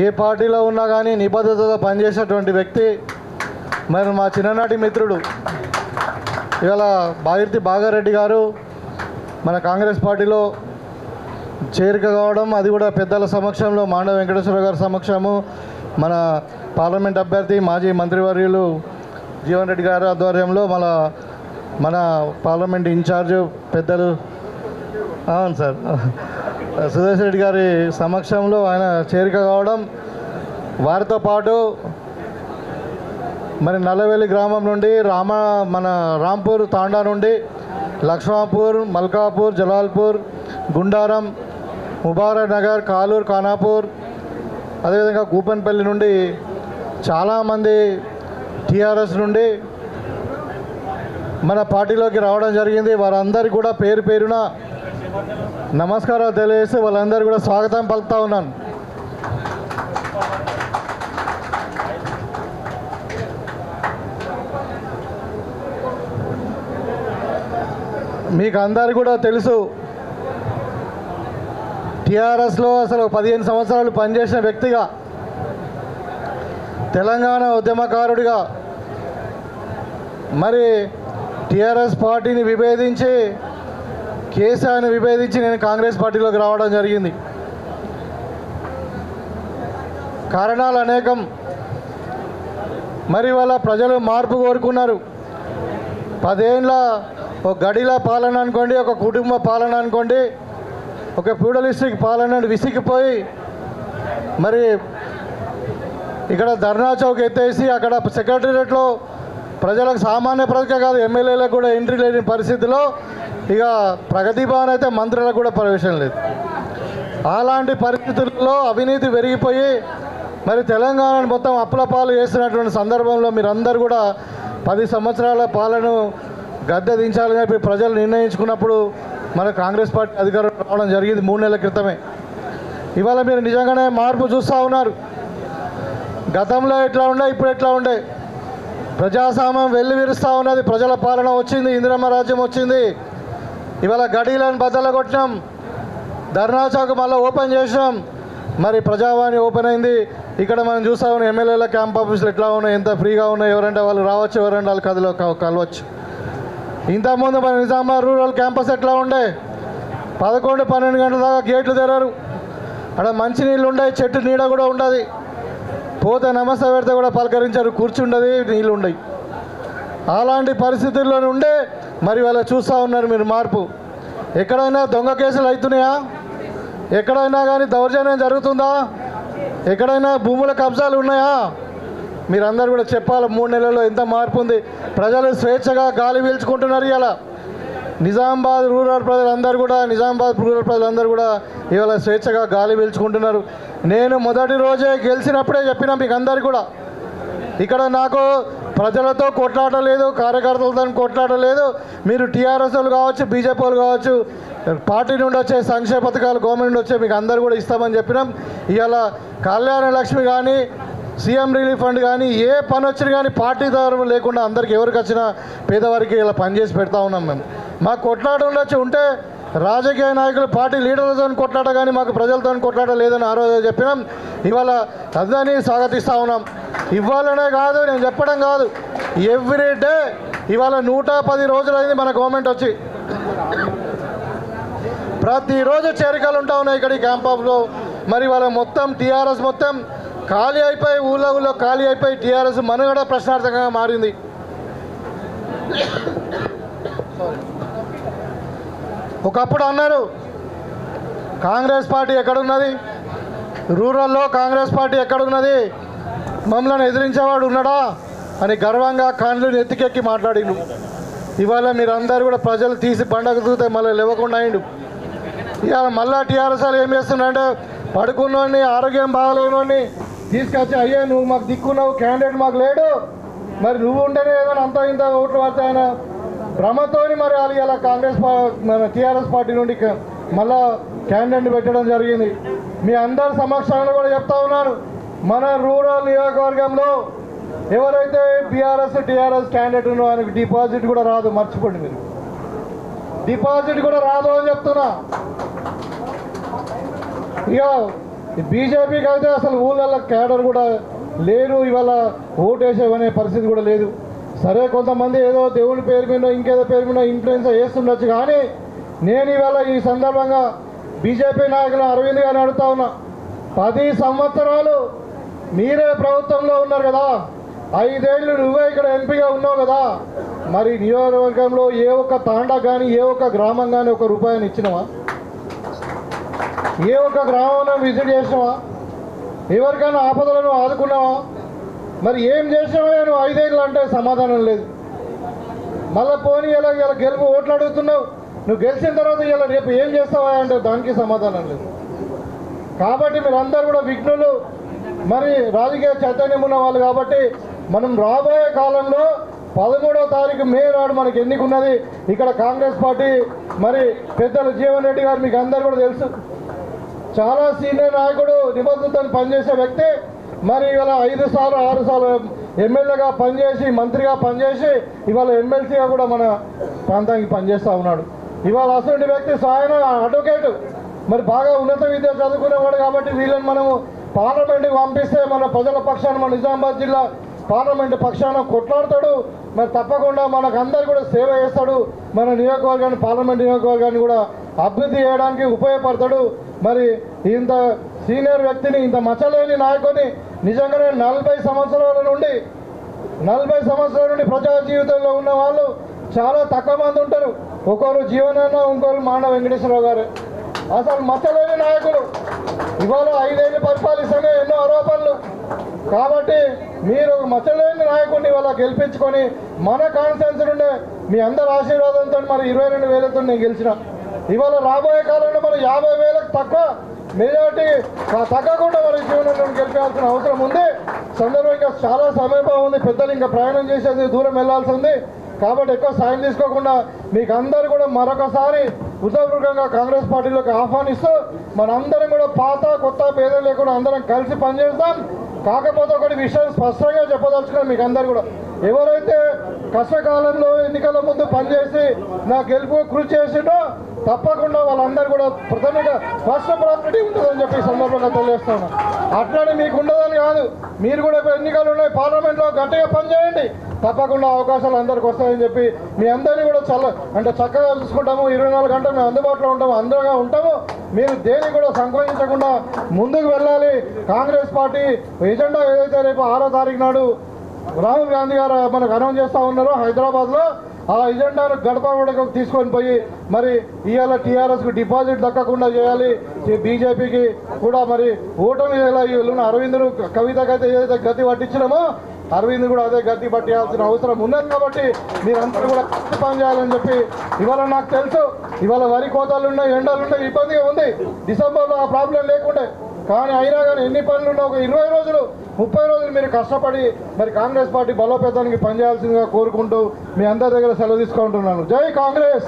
ఏ పార్టీలో ఉన్నా కానీ నిబద్ధతతో పనిచేసేటువంటి వ్యక్తి మరి మా చిన్ననాటి మిత్రుడు ఇవాళ భాగీరథి బాగారెడ్డి గారు మన కాంగ్రెస్ పార్టీలో చేరిక కావడం అది కూడా పెద్దల సమక్షంలో మాండవ వెంకటేశ్వర గారి సమక్షము మన పార్లమెంట్ అభ్యర్థి మాజీ మంత్రివర్యులు జీవన్ రెడ్డి గారి ఆధ్వర్యంలో మన మన పార్లమెంట్ ఇన్ఛార్జ్ పెద్దలు. అవును సార్. సురేష్ రెడ్డి గారి సమక్షంలో ఆయన చేరిక కావడం వారితో పాటు మరి నల్లవెల్లి గ్రామం నుండి రామ మన రాంపూర్ తాండా నుండి లక్ష్మాపూర్ మల్కాపూర్ జలాల్పూర్ గుండారం ముబారక్ నగర్ కాలూర్ ఖానాపూర్ అదేవిధంగా కూపన్పల్లి నుండి చాలామంది టీఆర్ఎస్ నుండి మన పార్టీలోకి రావడం జరిగింది. వారందరికీ కూడా పేరు పేరున నమస్కారాలు తెలియజేసి వాళ్ళందరూ కూడా స్వాగతం పలుకుతా ఉన్నాను. మీకు అందరు కూడా తెలుసు టీఆర్ఎస్లో అసలు పదిహేను సంవత్సరాలు పనిచేసిన వ్యక్తిగా తెలంగాణ ఉద్యమకారుడిగా మరి టీఆర్ఎస్ పార్టీని విభేదించి కేసీఆర్ని విభేదించి నేను కాంగ్రెస్ పార్టీలోకి రావడం జరిగింది. కారణాలు అనేకం. మరి వాళ్ళ ప్రజలు మార్పు కోరుకున్నారు. పదేళ్ళ ఒక గడిల పాలన అనుకోండి ఒక కుటుంబ పాలన అనుకోండి ఒక ఫ్యూడలిస్టిక్ పాలన విసిగిపోయి మరి ఇక్కడ ధర్నా చౌక్ ఎత్తేసి అక్కడ సెక్రటరియట్లో ప్రజలకు సామాన్య ప్రజలకే కాదు ఎమ్మెల్యేలకు కూడా ఎంట్రీ లేని పరిస్థితిలో ఇక ప్రగతి భవన్ అయితే మంత్రులకు కూడా ప్రవేశం లేదు. అలాంటి పరిస్థితుల్లో అవినీతి పెరిగిపోయి మరి తెలంగాణను మొత్తం అప్పలపాలు చేస్తున్నటువంటి సందర్భంలో మీరందరూ కూడా పది సంవత్సరాల పాలను గద్దె దించాలని చెప్పి ప్రజలు నిర్ణయించుకున్నప్పుడు మన కాంగ్రెస్ పార్టీ అధికారం రావడం జరిగింది మూడు నెలల క్రితమే. ఇవాళ మీరు నిజంగానే మార్పు చూస్తూ ఉన్నారు. గతంలో ఎట్లా ఉండే ఇప్పుడు ఎట్లా ఉండే? ప్రజాస్వామ్యం వెళ్ళి విరుస్తూ ఉన్నది ప్రజల పాలన వచ్చింది ఇందిరమ్మ రాజ్యం వచ్చింది. ఇవాళ గడీలను బద్దలు కొట్టినాం ధర్నా చౌక్ మళ్ళీ ఓపెన్ చేసినాం. మరి ప్రజావాణి ఓపెన్ అయింది. ఇక్కడ మనం చూస్తా ఉన్నాం ఎమ్మెల్యేల క్యాంప్ ఆఫీసులు ఎట్లా ఉన్నాయి ఎంత ఫ్రీగా ఉన్నాయి ఎవరంటే వాళ్ళు రావచ్చు ఎవరంటే వాళ్ళు కదిలో కలవచ్చు. ఇంతకుముందు మన నిజామాబాద్ రూరల్ క్యాంపస్ ఎట్లా ఉండే? పదకొండు పన్నెండు గంటల దాకా గేట్లు తెరరు అక్కడ మంచినీళ్ళు ఉండే చెట్టు నీడ కూడా ఉండదు. పోతే నమస్తే పెడితే కూడా పలకరించారు కూర్చుండదు నీళ్ళు ఉండయి. అలాంటి పరిస్థితుల్లో ఉండే మరి వాళ్ళు చూస్తూ ఉన్నారు మీరు మార్పు. ఎక్కడైనా దొంగ కేసులు అవుతున్నాయా? ఎక్కడైనా కానీ దౌర్జన్యం జరుగుతుందా? ఎక్కడైనా భూముల కబ్జాలు ఉన్నాయా? మీరందరూ కూడా చెప్పాలి మూడు నెలల్లో ఎంత మార్పు ఉంది. ప్రజలు స్వేచ్ఛగా గాలి పీల్చుకుంటున్నారు ఇలా నిజామాబాద్ రూరల్ ప్రజలందరూ కూడా నిజామాబాద్ రూరల్ ప్రజలందరూ కూడా ఇవాళ స్వేచ్ఛగా గాలి పీల్చుకుంటున్నారు. నేను మొదటి రోజే గెలిచినప్పుడే చెప్పిన మీకు అందరు కూడా. ఇక్కడ నాకు ప్రజలతో కొట్లాట లేదు కార్యకర్తలతో కొట్లాడలేదు. మీరు టీఆర్ఎస్ వాళ్ళు కావచ్చు బీజేపీ వాళ్ళు కావచ్చు పార్టీ నుండి వచ్చే సంక్షేమ పథకాలు గవర్నమెంట్ నుండి వచ్చే మీకు అందరు కూడా ఇస్తామని చెప్పినాం. ఇవాళ కళ్యాణ లక్ష్మి కానీ సీఎం రిలీఫ్ ఫండ్ కానీ ఏ పని వచ్చినా కానీ పార్టీ ద్వారా లేకుండా అందరికి ఎవరికి వచ్చినా పేదవారికి ఇలా పనిచేసి పెడతా ఉన్నాం మేము. మాకు కొట్లాట ఉండొచ్చు ఉంటే రాజకీయ నాయకులు పార్టీ లీడర్లతో కొట్లాట కానీ మాకు ప్రజలతో కొట్లాట లేదని ఆ రోజు చెప్పినాం. ఇవాళ అదని స్వాగతిస్తూ ఉన్నాం. ఇవ్వాలనే కాదు నేను చెప్పడం కాదు. ఎవ్రీ డే ఇవాళ నూట పది రోజులైంది మన గవర్నమెంట్ వచ్చి. ప్రతిరోజు చేరికలు ఉంటా ఉన్నాయి ఇక్కడ ఈ క్యాంపాప్లో మరి వాళ్ళ మొత్తం టీఆర్ఎస్ మొత్తం ఖాళీ అయిపోయి ఊళ్ళో ఊళ్ళో ఖాళీ అయిపోయి టీఆర్ఎస్ మనుగడ ప్రశ్నార్థకంగా మారింది. ఒకప్పుడు అన్నారు కాంగ్రెస్ పార్టీ ఎక్కడున్నది? రూరల్లో కాంగ్రెస్ పార్టీ ఎక్కడున్నది? మమ్మల్ని ఎదిరించేవాడు ఉన్నాడా అని గర్వంగా కాన్లు ఎత్తికెక్కి మాట్లాడిండు. ఇవాళ మీరందరూ కూడా ప్రజలు తీసి పండగ చూస్తే మళ్ళీ లేవకుండా అయిండు. ఇవాళ మళ్ళా టీఆర్ఎస్ ఏం చేస్తున్నారంటే పడుకున్నోడిని ఆరోగ్యం బాగాలేనోడిని తీసుకొచ్చి అయ్యే నువ్వు మాకు దిక్కున్నావు క్యాండిడేట్ మాకు లేడు. మరి నువ్వు ఉంటేనే ఏదైనా అంత ఇంత ఓట్లు పడతాయన? భ్రమతోని మరి వాళ్ళు ఇలా కాంగ్రెస్ పా- మన టీఆర్ఎస్ పార్టీ నుండి మళ్ళా క్యాండిడేట్ పెట్టడం జరిగింది. మీ అందరి సమక్షంలో కూడా చెప్తా ఉన్నాను. మన రూరల్ నియోజకవర్గంలో ఎవరైతే బీఆర్ఎస్ టీఆర్ఎస్ క్యాండిడేట్ ఉన్నో ఆయనకు డిపాజిట్ కూడా రాదు మర్చిపోండి మీరు. డిపాజిట్ కూడా రాదు అని చెప్తున్నా. ఇక బీజేపీకి అయితే అసలు ఊళ్ళల్లో క్యాడర్ కూడా లేరు ఇవాళ ఓటేసేవనే పరిస్థితి కూడా లేదు. సరే కొంతమంది ఏదో దేవుని పేరు మీద ఇంకేదో పేరు మీద ఇన్ఫ్లుయెన్స్ చేస్తుండొచ్చు కానీ నేను ఇవాళ ఈ సందర్భంగా బీజేపీ నాయకులు అరవింద్ గారిని అడుగుతా ఉన్నా. పది సంవత్సరాలు మీరే ప్రభుత్వంలో ఉన్నారు కదా. ఐదేళ్ళు నువ్వే ఇక్కడ ఎంపీగా ఉన్నావు కదా. మరి నియోజకవర్గంలో ఏ ఒక్క తాండా కానీ ఏ ఒక్క గ్రామం కానీ ఒక రూపాయిని ఇచ్చినవా? ఏ ఒక్క గ్రామంలో విజిట్ చేసినవా? ఎవరికైనా ఆపదలను ఆదుకున్నావా? మరి ఏం చేసినావా? నువ్వు ఐదేళ్ళు అంటే సమాధానం లేదు. మళ్ళీ పోనీ ఇలా ఇలా గెలుపు ఓట్లు అడుగుతున్నావు. నువ్వు గెలిచిన తర్వాత ఇలా రేపు ఏం చేస్తావా అంటే దానికి సమాధానం లేదు. కాబట్టి మీరందరూ కూడా విఘ్నులు. మరి రాజకీయ చైతన్యం ఉన్న వాళ్ళు కాబట్టి మనం రాబోయే కాలంలో పదమూడవ తారీఖు మే నాడు మనకి ఎన్నికన్నది. ఇక్కడ కాంగ్రెస్ పార్టీ మరి పెద్దలు జీవన్ రెడ్డి గారు మీకు అందరు కూడా తెలుసు. చాలా సీనియర్ నాయకుడు నిబద్ధతతో పనిచేసే వ్యక్తి. మరి ఇవాళ ఐదు సార్లు ఆరు సార్లు ఎమ్మెల్యేగా పనిచేసి మంత్రిగా పనిచేసి ఇవాళ ఎమ్మెల్సీగా కూడా మన ప్రాంతానికి పనిచేస్తూ ఉన్నాడు. ఇవాళ అసలు వ్యక్తి స్వయం అడ్వకేట్. మరి బాగా ఉన్నత విద్య చదువుకునేవాడు కాబట్టి వీళ్ళని మనము పార్లమెంట్కి పంపిస్తే మన ప్రజల పక్షాన మన నిజామాబాద్ జిల్లా పార్లమెంట్ పక్షాన కొట్లాడతాడు. మరి తప్పకుండా మనకు అందరు కూడా సేవ చేస్తాడు. మన నియోజకవర్గాన్ని పార్లమెంట్ నియోజకవర్గాన్ని కూడా అభివృద్ధి చేయడానికి ఉపయోగపడతాడు. మరి ఇంత సీనియర్ వ్యక్తిని ఇంత మచ్చలేని నాయకుని నిజంగానే నలభై సంవత్సరాల నుండి నలభై సంవత్సరాల నుండి ప్రజా జీవితంలో ఉన్న వాళ్ళు చాలా తక్కువ మంది ఉంటారు. ఒకరు జీవనాన్న ఇంకొకరు మానవ వెంకటేశ్వరరావు గారు. అసలు మచ్చలేని నాయకులు ఇవాళ ఐదేళ్ళు పరిపాలిస్తూనే ఎన్నో ఆరోపణలు. కాబట్టి మీరు మచ్చలేని నాయకుడిని ఇవాళ గెలిపించుకొని మన కాన్ఫిడెన్స్ నుండే మీ అందరి ఆశీర్వాదంతో మరి ఇరవై రెండు వేలతో నేను గెలిచిన. ఇవాళ రాబోయే కాలంలో మరి యాభై వేలకు తక్కువ మెజార్టీ తగ్గకుండా మరి జీవనంలో గెలిపాల్సిన అవసరం ఉంది. సందర్భం ఇంకా చాలా సమీపం ఉంది. పెద్దలు ఇంకా ప్రయాణం చేసేది దూరం వెళ్ళాల్సి ఉంది. కాబట్టి ఎక్కువ సాయం తీసుకోకుండా మీకు అందరు కూడా మరొకసారి ఉదయపూర్వకంగా కాంగ్రెస్ పార్టీలోకి ఆహ్వానిస్తూ మనందరం కూడా పాత కొత్త భేదం లేకుండా అందరం కలిసి పనిచేస్తాం. కాకపోతే ఒకటి విషయం స్పష్టంగా చెప్పదలుచుకున్నాం మీకు అందరు కూడా. ఎవరైతే కష్టకాలంలో ఎన్నికల ముందు పనిచేసి నా గెలుపు కృషి చేసిండో తప్పకుండా వాళ్ళందరూ కూడా ప్రథమంగా ఫస్ట్ ప్రాపర్టీ ఉంటుందని చెప్పి సందర్భంగా తెలియజేస్తున్నాను. అట్లానే మీకు ఉండదని కాదు. మీరు కూడా ఇప్పుడు ఎన్నికలు ఉన్నాయి. పార్లమెంట్లో గట్టిగా పనిచేయండి. తప్పకుండా అవకాశాలు అందరికి వస్తాయని చెప్పి మీ అందరినీ కూడా చల్ల అంటే చక్కగా చూసుకుంటాము. ఇరవై నాలుగు గంటలు మేము అందుబాటులో ఉంటాము అందరుగా ఉంటాము. మీరు దేని కూడా సంకోచించకుండా ముందుకు వెళ్ళాలి. కాంగ్రెస్ పార్టీ ఎజెండా ఏదైతే రేపు ఆరో తారీఖు నాడు రాహుల్ గాంధీ గారు మనకు అనౌన్స్ చేస్తూ ఉన్నారు హైదరాబాద్లో ఆ ఎజెండాను గడప తీసుకొని పోయి మరి ఇవాళ టీఆర్ఎస్కు డిపాజిట్ దక్కకుండా చేయాలి. బీజేపీకి కూడా మరి ఓటమి ఎలా వీళ్ళున్న అరవిందులు కవితకైతే ఏదైతే గతి పట్టించినామో అరవింద్ కూడా అదే గతి పట్టేయాల్సిన అవసరం ఉన్నది కాబట్టి మీరందరూ కూడా కష్టం పని చేయాలని చెప్పి ఇవాళ నాకు తెలుసు ఇవాళ వరి కోతలు ఉన్నాయి ఎండలు ఉన్నాయి ఇబ్బందిగా ఉంది. డిసెంబర్లో ఆ ప్రాబ్లం లేకుండే. కానీ అయినా కానీ ఎన్ని పనులు ఉన్నా ఒక ఇరవై రోజులు ముప్పై రోజులు మీరు కష్టపడి మరి కాంగ్రెస్ పార్టీ బలోపేతానికి పనిచేయాల్సిందిగా కోరుకుంటూ మీ అందరి దగ్గర సెలవు తీసుకుంటున్నాను. జై కాంగ్రెస్!